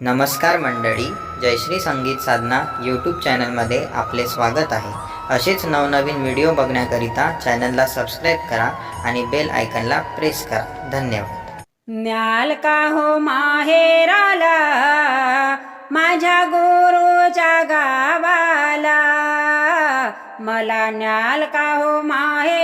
नमस्कार मंडळी जयश्री संगीत साधना यूट्यूब चॅनलमध्ये आपले स्वागत आहे. असेच नवनवीन व्हिडिओ बघण्याकरिता चॅनलला सबस्क्राईब करा आणि बेल आयकनला प्रेस करा. धन्यवाद. न्याल का हो माहेराला माझ्या गुरुच्या गावाला? मला न्याल का हो माहेर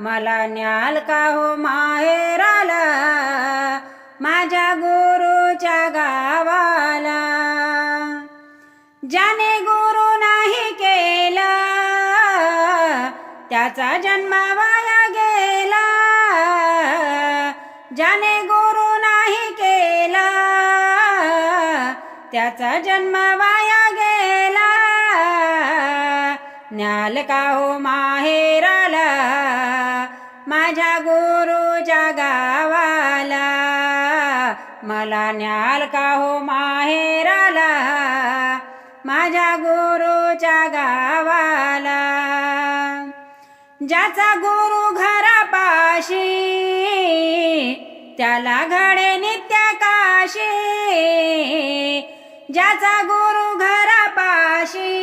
मला न्याल का हो माहेराला? माझ्या गुरुच्या गावाला. ज्याने गुरु नाही केला त्याचा जन्म वाया गेला. ज्याने गुरु नाही केला त्याचा जन्म वाया गेला. ज्ञाल का हो माहेराला माझ्या गुरुच्या गावाला. मला न्याल का हो माहेराला माझ्या गुरुच्या गावाला. ज्याचा गुरु घरापाशी त्याला घडे नित्य काशी. ज्याचा गुरु घरापाशी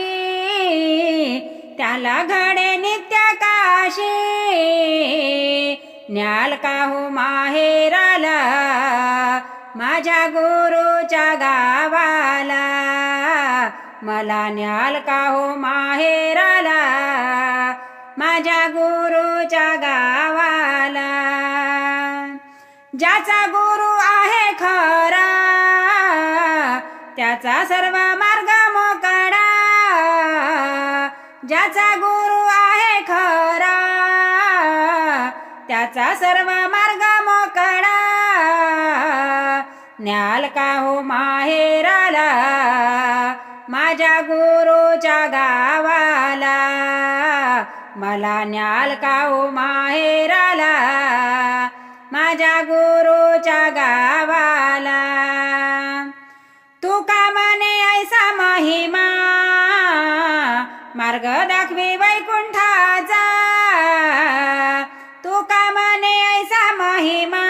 मला घडे नित्य काशी न्याल का हो माहेराला? माझ्या गुरुच्या गावाला. मला न्याल का हो माहेराला? माझ्या गुरुच्या गावाला. ज्याचा गुरु आहे खरा त्याचा सर्व मा ज्याचा गुरु आहे खरा त्याचा सर्व मार्ग मोकळा. न्याल का हो माहेराला माझ्या गुरुच्या गावाला? मला न्याल का हो माहेराला माझ्या गुरुच्या गावाला? मार्ग दाखवी वैकुंठाचा. तू का म्हणे ऐसा महिमा?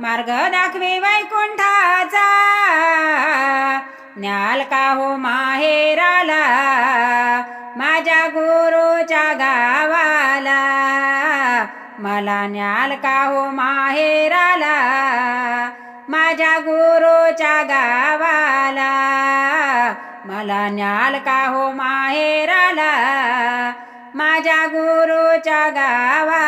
मार्ग दाखवी वैकुंठाचा. ज्ञाल का हो माहेराला? माझ्या गुरुच्या गावाला. मला न्याल का हो माहेराला? माझ्या गुरुच्या गा मला न्याल का हो माहेराला? माझ्या गुरुच्या गावा